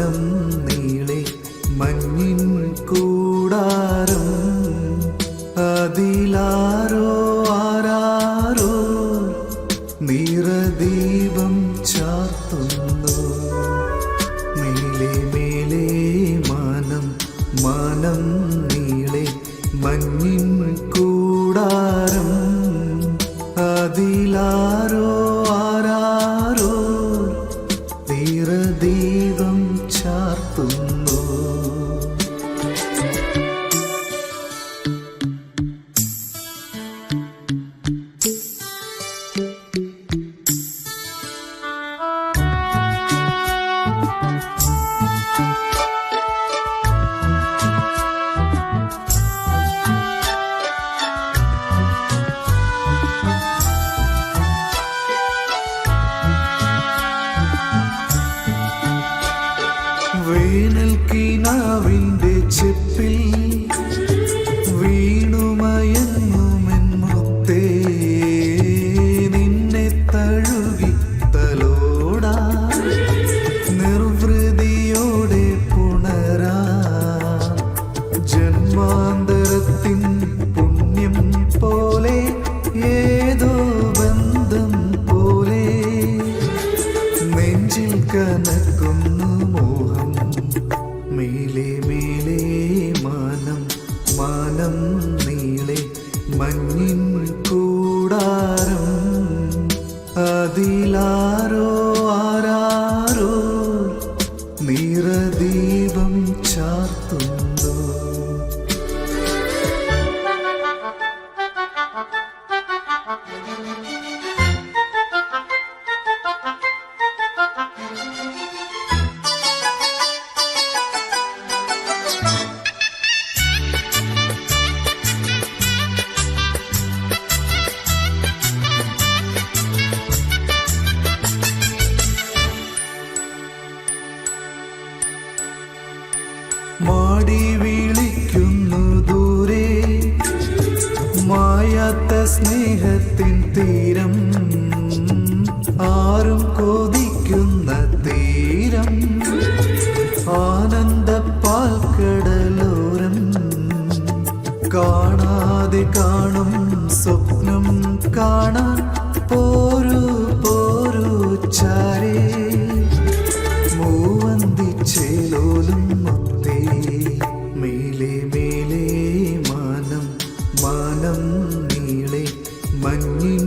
മാനം നീളെ മഞ്ഞിൻ കൂടാരം. അതിലാരോ ആരാരോ നിറദീപം ചാർത്തുന്നു. മേലെ മേലെ മാനം മാനം നീളെ മഞ്ഞിൻ കൂടാരം. അതിലാരോ ആരാരോ തീരദീപം ചാർത്തുന്നു. വേനൽ കിനാവിന്റെ ചെപ്പിൽ വീണുമയങ്ങുമെൻ നിന്നെ തലോടാ. പുണ്യം പോലെ ഏതോ ബന്ധം പോലെ നെഞ്ചിൽ കനക്കുന്നു മഞ്ഞിൻ പാടി വിളിക്കുന്നു ദൂരെ. മായാത്ത സ്നേഹത്തിൻ തീരം ആരും കൊതിക്കുന്ന തീരം. ആനന്ദ പാൽക്കടലോരം കാണാതെ കാണും സ്വപ്നം കാണാൻ പോരു പോരു ചാരേ. നീളെ മഞ്ഞിൽ